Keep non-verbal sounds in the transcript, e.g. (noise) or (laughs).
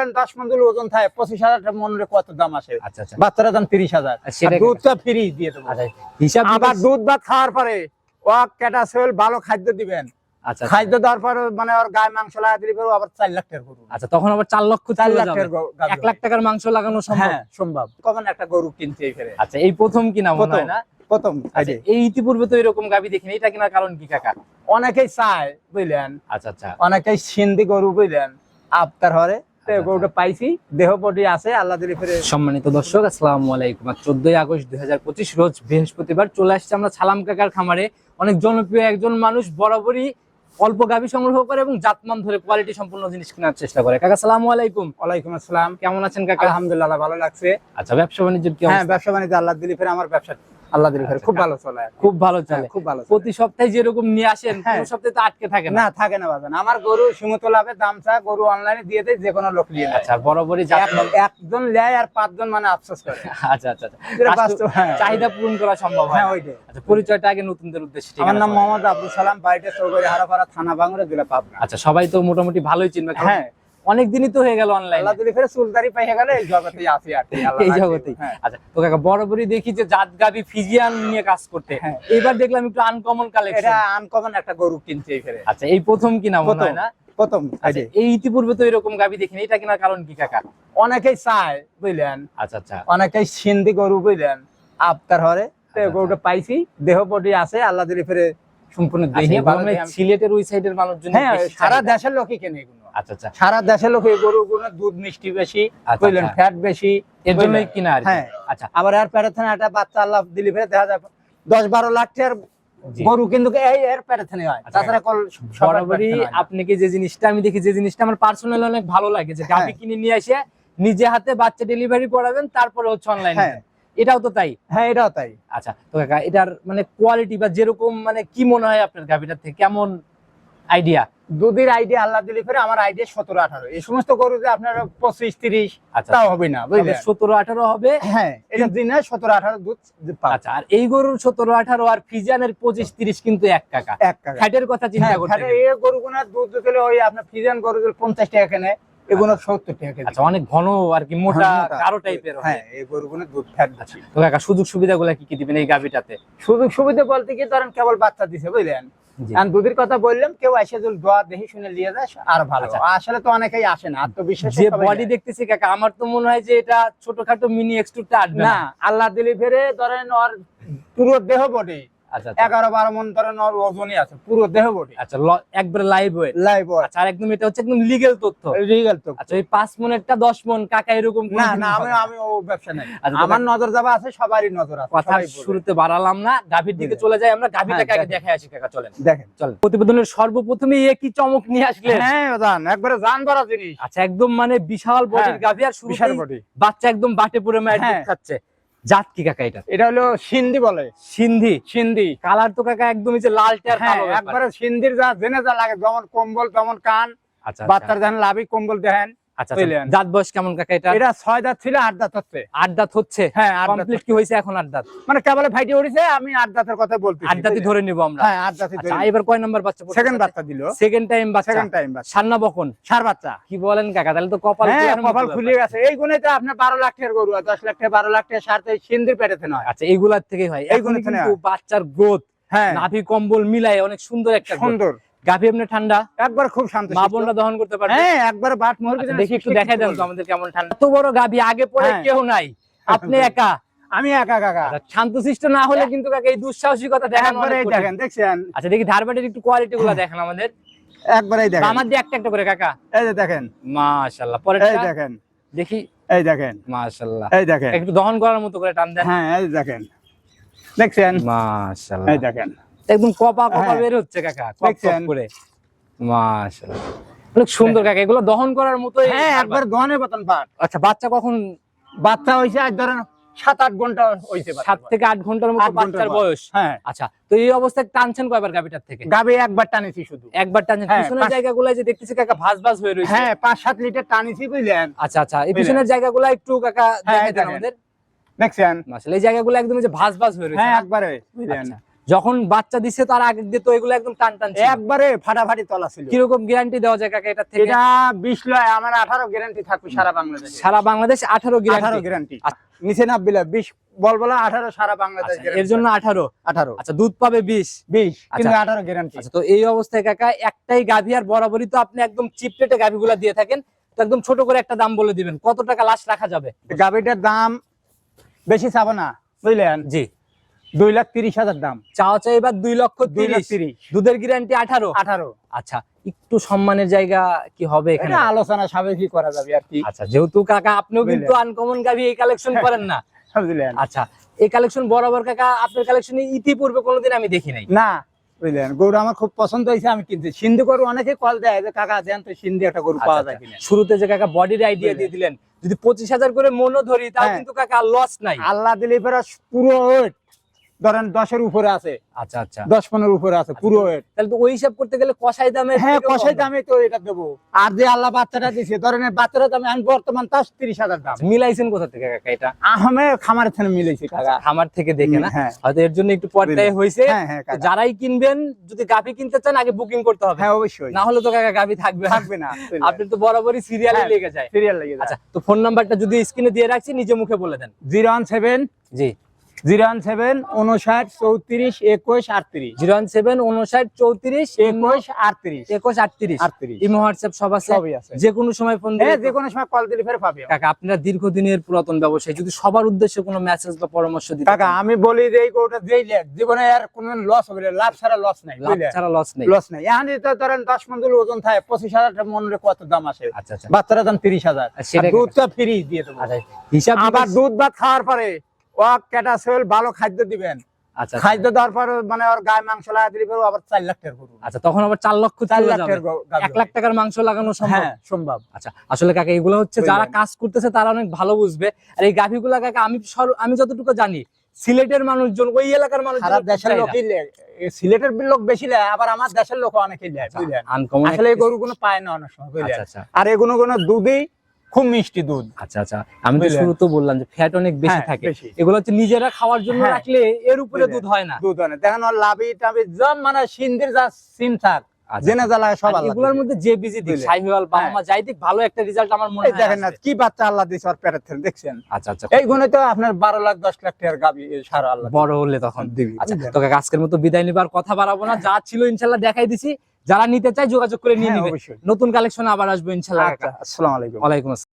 ধরেন দশ মন্দির ওজন থাকে পঁচিশ হাজার টাকা মনে কত দাম আসে? আচ্ছা আচ্ছা। বাচ্চারা দাম তিরিশ হাজার। দুধটা ফ্রি দিয়ে দেবো। আচ্ছা আবার দুধ ভাত খাওয়ার পরে ও ক্যাটাসেল ভালো খাদ্য দিবেন। খাদ্য দেওয়ার পরে মানে ওর গায়ে মাংস লাগা দিলে আবার চার লাখ টাকার গরু। আচ্ছা তখন আবার চার লক্ষ চার লাখ টাকার এক লাখ টাকার মাংস লাগানো সম্ভব? হ্যাঁ সম্ভব। কখন একটা গরু এই ফেরে? আচ্ছা এই প্রথম কিনা মনে হয় না? প্রথম এই ইতিপূর্বে তো এরকম গাবি দেখিনি। এটা কেনার কারণ কি কাকা? অনেকেই চায় বুঝলেন? আচ্ছা আচ্ছা। অনেকেই সিন্ধি গরু বুঝলেন? আফতার হরে গরুটা পাইছি। দেহ আছে আল্লাহ দিলে ফেরে সম্মানিত দর্শক আসসালামু আলাইকুম। চোদ্দই আগস্ট দু হাজার পঁচিশ রোজ বৃহস্পতিবার চলে আসছে আমরা সালাম কাকার খামারে। অনেক জনপ্রিয় একজন মানুষ বরাবরই অল্প গাভী সংগ্রহ করে এবং জাতমান ধরে কোয়ালিটি সম্পূর্ণ জিনিস কেনার চেষ্টা করে। কাকা সালামু আলাইকুম। ওয়ালাইকুম আসসালাম। কেমন আছেন কাকা? আলহামদুলিল্লাহ ভালো লাগছে। আচ্ছা ব্যবসা বাণিজ্যের কি হ্যাঁ ব্যবসা বাণিজ্য আল্লাহ দিলে ফেরে আমার ব্যবসা আল্লাহ দিলে আচ্ছা, খুব ভালো চলে খুব ভালো হ্যাঁ, চলে। খুব ভালো প্রতি সপ্তাহে যেরকম নিয়ে আসেন হ্যাঁ। সপ্তাহে তো আটকে থাকে না। থাকে না বাজান। আমার গরু সীমতলাভে দাম চা গরু অনলাইনে দিয়ে দেয় যে কোনো লোক নিয়ে আচ্ছা বরাবরই একজন লেয় আর পাঁচজন মানে আফসোস করে। (laughs) আচ্ছা হ্যাঁ। চাহিদা পূরণ করা সম্ভব হ্যাঁ। ওইটাই। আচ্ছা পরিচয়টা আগে নতুনদের উদ্দেশ্যে আমার নাম। মোহাম্মদ আব্দুল সালাম চৌগরি হারাপাড়া থানা বাংলা জেলা পাবনা। আচ্ছা সবাই তো মোটামুটি ভালোই চিনবে হ্যাঁ। অনেক দিনই তো হয়ে গেল অনলাইন আল্লাহ দিলে ফেরে চুলদারি পাইয়ে গেলে এই জগতেই আছি আর এই জগতেই। হ্যাঁ। আচ্ছা তো কাকা বরাবরই দেখি যে জাত গাবি ফিজিয়ান নিয়ে কাজ করতে। হ্যাঁ। এবার দেখলাম একটু আনকমন এটা কালেকশন আনকমন একটা গরু কিনছে এই ফেরে। আচ্ছা এই প্রথম কিনা মনে হয় না? প্রথম আচ্ছা এই ইতিপূর্বে তো এরকম গাবি দেখিনি। এটা কেনার কারণ কি কাকা? অনেকেই চায় বুঝলেন? আচ্ছা আচ্ছা। অনেকেই সিন্ধি গরু বুঝলেন? আফতার হরে আচ্ছা, গরুটা পাইছি। দেহ আছে আল্লাহ দিলে ফেরে সম্পূর্ণ আচ্ছা, দেহে সিলেটের ওই সাইডের মানুষজন হ্যাঁ সারা দেশের লোকই কেনে এগুলো। আচ্ছা আচ্ছা। সারা দেশের লোক এই গরুগুলো দুধ মিষ্টি বেশি আচ্ছা, আচ্ছা। ফ্যাট বেশি এর জন্যই কিনা আর। হ্যাঁ। আচ্ছা। আবার এর প্যারাথনে একটা বাচ্চা আল্লাহ দিলি ফেরে দেখা যায় দশ বারো লাখ টাকার গরু কিন্তু এই এর প্যারাথনে হয়। আচ্ছা। তাছাড়া কল বরাবরই আপনাকে যে জিনিসটা আমি দেখি যে জিনিসটা আমার পার্সোনালি অনেক ভালো লাগে যে গাভি হ্যাঁ। কিনে নিয়ে এসে নিজে হাতে বাচ্চা ডেলিভারি করাবেন তারপরে হচ্ছে অনলাইনে হ্যাঁ। এটাও তো তাই? হ্যাঁ এটাও তাই। আচ্ছা তো কাকা এটার মানে কোয়ালিটি বা যেরকম মানে কি মনে হয় আপনার গাভিটার থেকে? কেমন আইডিয়া দুধের আইডিয়া আল্লাহ দিলি ফেরে আমার আইডিয়া সতেরো আঠারো। এই সমস্ত গরু যে আপনার পঁচিশ তিরিশ আচ্ছা। তাও হবে না বুঝলেন? সতেরো আঠারো হবে। হ্যাঁ এটা দিন সতেরো আঠারো দুধ আচ্ছা আর এই গরুর সতেরো আঠারো আর ফিজিয়ানের পঁচিশ তিরিশ কিন্তু এক কাকা। এক টাকা ফ্যাটের কথা চিন্তা হ্যাঁ, করতে। এই গরুগুনার দুধ দিলে ওই আপনার ফিজান গরু পঞ্চাশ টাকা কেনে এগুলো সত্তর টাকা আচ্ছা অনেক ঘন আর কি মোটা হ্যাঁ, মোটা। কারও টাইপের হ্যাঁ এই গরুগুলো দুধ ফ্যাট বেশি তো কাকা সুযোগ সুবিধাগুলো কি কি দিবেন এই গাভিটাতে? সুযোগ সুবিধা বলতে কি ধরেন কেবল বাচ্চা দিছে বুঝলেন? জি। দুধের কথা বললাম কেউ এসে যদি দোয়া দেখে শুনে নিয়ে যায় আর ভালো আচ্ছা। আসলে তো অনেকেই আসে না আত্মবিশ্বাস যে বডি দেখতেছি কাকা আমার তো মনে হয় যে এটা ছোটখাটো মিনি এক্সট্রুটা আসবে না আল্লাহ দিলি ফেরে ধরেন ওর পুরো দেহ বডি। এগারো বারো মন ধরেন ওর ওজনই আছে পুরো দেহ বডি। আচ্ছা একবারে লাইভ ওয়েট লাইভ আচ্ছা আর একদম এটা হচ্ছে একদম লিগেল তথ্য। রিগাল তো আচ্ছা ওই পাঁচ মনেরটা দশ মন কাকা এরকম না না আমি আমি ও ব্যবসা নাই। আচ্ছা, আমার নজর যাবা আছে সবারই নজর আছে কথা শুরুতে বাড়ালাম না গাভীর দিকে চলে যাই আমরা গাভীটাকে হ্যাঁ, আগে দেখে আসি কাকা চলেন। দেখেন। চলেন। প্রতিবেদনের সর্বপ্রথমে এ কি চমক নিয়ে আসলে হ্যাঁ জান একবারে জান ভরা জিনিস। আচ্ছা একদম মানে বিশাল বডির হ্যাঁ, গাভী আর বাচ্চা একদম বাটে মায়ের হ্যাঁ। খাচ্ছে। জাত কি কাকা এটা? এটা হলো সিন্ধি বলে। সিন্ধি? সিন্ধি। কালার তো কাকা একদমই যে লালটে আর হ্যাঁ কালো একবারে সিন্ধির যা জেনে যা লাগে যেমন কম্বল তেমন কান আচ্ছা বাচ্চার যেন লাভি কম্বল দেখেন। আচ্ছা বুঝলেন। বয়স কেমন কাকা এটা? এটা ছয় দাঁত ছিল আট দাঁত হচ্ছে। আট দাঁত হচ্ছে? হ্যাঁ কমপ্লিট কি হয়েছে এখন আট দাঁত? মানে কেবল ফাইটে উঠেছে আমি আট দাঁতের কথা বলতে আট দাঁতই ধরে নিব আমরা। হ্যাঁ আট দাঁতই আচ্ছা এবার কয় নাম্বার বাচ্চা সেকেন্ড বাচ্চা দিল। সেকেন্ড টাইম বাচ্চা। সেকেন্ড টাইম বাচ্চা। সান্না বকন? সার বাচ্চা। কি বলেন কাকা তাহলে তো কপাল হ্যাঁ কপাল খুলে গেছে। এই গুণে তো আপনার বারো লাখ টাকার গরু আর দশ লাখ টাকা বারো লাখ টাকা সার তো এই পেটেতে নয়। আচ্ছা এইগুলার থেকে হয়। কিন্তু বাচ্চার গ্রোথ হ্যাঁ। নাভি কম্বল মিলাই অনেক সুন্দর একটা সুন্দর। গাভী এমনি ঠান্ডা? একবার খুব শান্ত মা বোনরা দহন করতে পারবে? হ্যাঁ একবার বাট মোহর আচ্ছা, দেখি একটু দেখাই দেন তো আমাদের কেমন ঠান্ডা। এত বড় গাভী আগে পরে হ্যাঁ। কেউ নাই। আপনি (laughs) একা? আমি একা কাকা আচ্ছা, শান্তশিষ্ট না হলে কিন্তু কাকা এই দুঃসাহসিকতা দেখানো এই দেখেন দেখছেন? আচ্ছা দেখি ধারবাটির একটু কোয়ালিটি গুলা দেখেন আমাদের। একবার এই দেখেন আমার দিয়ে একটা একটা করে কাকা। এই যে দেখেন। মাশাআল্লাহ এই পরেরটা দেখেন। দেখি। এই দেখেন। মাশাআল্লাহ। এই দেখেন। একটু দহন করার মতো করে টান দেন। হ্যাঁ এই দেখেন। দেখছেন? মাশাআল্লাহ। এই দেখেন। একদম কপা কপা হ্যাঁ। বের হচ্ছে কাকা দেখছেন? করে। মাশাআল্লাহ। অনেক সুন্দর কাকা এগুলো দহন করার মতোই হ্যাঁ একবার দহনের মতন বাট আচ্ছা বাচ্চা কখন? বাচ্চা হয়েছে আজ ধরেন সাত আট ঘণ্টা সাত থেকে আট ঘণ্টার মতো বাচ্চার বয়স। হ্যাঁ। আচ্ছা তো এই অবস্থায় টানছেন কয়বার গাবিটার থেকে? গাবে একবার টানেছি শুধু। একবার টানছেন হ্যাঁ, পিছনের জায়গাগুলো যে দেখতেছি কাকা ভাঁজ ভাঁজ হয়ে রয়েছে হ্যাঁ পাঁচ সাত লিটার টানেছি বুঝলেন? আচ্ছা আচ্ছা এই পিছনের জায়গাগুলো একটু কাকা হ্যাঁ, দেখাই দেন আমাদের। দেখছেন? মাশাআল্লাহ এই জায়গাগুলো একদম যে ভাঁজ ভাঁজ হয়ে রয়েছে হ্যাঁ? একবারে। বুঝলেন আচ্ছা। যখন বাচ্চা দিছে তার আগে দিয়ে তো এগুলো একদম টান টান একবারে ফাটাফাটি তলা ছিল। কীরকম গ্যারান্টি দেওয়া যায় কাকা এটা থেকে? এটা বিশ লয় আমার আঠারো গ্যারান্টি থাকবে সারা বাংলাদেশে। সারা বাংলাদেশ আঠারো আঠারো গ্যারান্টি গ্যারান্টি নিচে না বিলে বিশ বল বলা আঠারো সারা বাংলাদেশ আচ্ছা, এর জন্য আঠারো? আঠারো। আচ্ছা দুধ পাবে বিশ? বিশ কিন্তু আচ্ছা। আঠারো গ্যারান্টি আচ্ছা তো এই অবস্থায় কাকা একটাই গাভী আর বরাবরই তো আপনি একদম চিপ রেটে গাভীগুলা দিয়ে থাকেন তো একদম ছোট করে একটা দাম বলে দিবেন। কত টাকা লাস্ট রাখা যাবে? গাভিটার দাম বেশি চাবো না বুঝলেন? জি। দুই লাখ তিরিশ হাজার দাম। চাওয়া চাই এবার দুই লক্ষ দুই লাখ তিরিশ। দুধের গ্যারান্টি আঠারো? আঠারো। আচ্ছা একটু সম্মানের জায়গা কি হবে এখানে? আলোচনা সাবেকি করা যাবে আর কি। আচ্ছা যেহেতু কাকা আপনিও কিন্তু আনকমন গাভী এই কালেকশন করেন না। বুঝলেন। আচ্ছা এই কালেকশন বরাবর কাকা আপনার কালেকশনে ইতিপূর্বে কোনোদিন আমি দেখি নাই। না বুঝলেন। গরু আমার খুব পছন্দ হয়েছে আমি কিনতে সিন্ধু গরু অনেকে কল দেয় যে কাকা দেন তো সিন্ধু একটা গরু পাওয়া যায় আচ্ছা, কিনা? আচ্ছা। শুরুতে যে কাকা বডির আইডিয়া দিয়ে দিলেন। যদি পঁচিশ হাজার করে মনও ধরি তাও হ্যাঁ। কিন্তু কাকা লস নাই। আল্লাহ দিলে পুরো ওয়েট। ধরেন দশের উপরে আছে। আচ্ছা আচ্ছা। দশ পনেরো উপরে আছে পুরো ওয়েট তাহলে তো ওই হিসাব করতে গেলে কষাই দামে হ্যাঁ কষাই দামে তো এটা দেবো। আর যে আল্লাহ বাচ্চাটা দিছে ধরেন বাচ্চাটা দামে আমি বর্তমান তার তিরিশ হাজার দাম। মিলাইছেন কোথা থেকে কাকা এটা? আহমে খামারের থেকে মিলেছে কাকা। খামার থেকে দেখে না? হ্যাঁ। হয়তো এর জন্য একটু পর্যায়ে হয়েছে। হ্যাঁ হ্যাঁ। যারাই কিনবেন যদি গাভি কিনতে চান আগে বুকিং করতে হবে। হ্যাঁ অবশ্যই। না হলে তো কাকা গাভি থাকবে থাকবে না আপনি তো বরাবরই সিরিয়ালে। লেগে যায়। সিরিয়াল লেগে যায়। আচ্ছা তো ফোন নাম্বারটা যদি স্ক্রিনে দিয়ে রাখছি নিজে মুখে বলে দেন। জিরো ওয়ান সেভেন জি। জিরো ওয়ান সেভেন উনষাট চৌত্রিশ একুশ আটত্রিশ। জিরো ওয়ান সেভেন উনষাট চৌত্রিশ একুশ আটত্রিশ। একুশ আটত্রিশ। আটত্রিশ। ইমো হোয়াটসঅ্যাপ সব আছে? সবই আছে। যে কোনো সময় ফোন হ্যাঁ দিয়ে যে কোনো সময় কল দিলে ফের পাবে। কাকা আপনারা দীর্ঘদিনের পুরাতন ব্যবসায়ী যদি সবার উদ্দেশ্যে কোনো মেসেজ বা পরামর্শ দিতে কাকা আমি বলি যে এই গরুটা যেই লেখ জীবনে আর কোন লস হবে না, লাভ ছাড়া লস নাই লাভ ছাড়া লস নেই। লস নাই। এখন তো ধরেন দশ মন্দির ওজন থাকে পঁচিশ হাজার টাকা মনে কত দাম আসে আচ্ছা আচ্ছা। বাচ্চারা দাম তিরিশ হাজার। দুধটা ফ্রি দিয়ে দেবো। আচ্ছা হিসাব আবার দুধ ভাত খাওয়ার পরে ও ক্যাটাসেল ভালো খাদ্য দিবেন। আচ্ছা আচ্ছা। খাদ্য দেওয়ার পরে মানে ওর গায়ে মাংস লাগা দিলে আবার চার লাখ টাকার গরু। আচ্ছা তখন আবার চার লক্ষ চার লাখ এক লাখ টাকার মাংস লাগানো সম্ভব? হ্যাঁ সম্ভব। আচ্ছা আসলে কাকা এগুলো হচ্ছে যারা কাজ করতেছে তারা অনেক ভালো বুঝবে। আর এই গাভিগুলা কাকা আমি আমি যতটুকু জানি সিলেটের মানুষজন ওই এলাকার মানুষজন দেশের লোকই সিলেটের লোক বেশি নেয় আবার আমার দেশের লোক অনেকেই বুঝলেন? আনকমন আসলে এই গরু কোনো পায় না অনেক সময় আচ্ছা আচ্ছা। আর এগুলো কোনো দুধই খুব মিষ্টি দুধ। আচ্ছা আচ্ছা। আমি তো বুঝলেন। শুরুতে বললাম যে ফ্যাট অনেক বেশি হ্যাঁ, থাকে। এগুলো হচ্ছে নিজেরা খাওয়ার জন্য হ্যাঁ। রাখলে এর উপরে দুধ হয় না। দুধ অনেক দেখেন ওর লাভি টাবি জম মানে সিন্ধির যা সিম থাক আচ্ছা, জেনে জ্বালা সব এগুলোর মধ্যে যে বিজি দিক সাইহিওয়াল হ্যাঁ। যাই দিক ভালো একটা রেজাল্ট আমার মনে হয় দেখেন না কি বাচ্চা আল্লাহ দিছে ওর পেটের থেকে দেখছেন? আচ্ছা আচ্ছা। এই গুণে তো আপনার বারো লাখ দশ লাখ টাকার গাবি সারা আল্লাহ বড় হলে তখন। দিবি আচ্ছা? তো কাকা আজকের মতো বিদায় নিবার কথা বাড়াবো না যা ছিল ইনশাল্লাহ দেখাই দিছি। যারা নিতে চায় যোগাযোগ করে নিয়ে হ্যাঁ, নিবে। নতুন কালেকশন আবার আসব ইনশাল্লাহ। আচ্ছা আসসালামু আলাইকুম। ওয়ালাইকুম আসসালাম।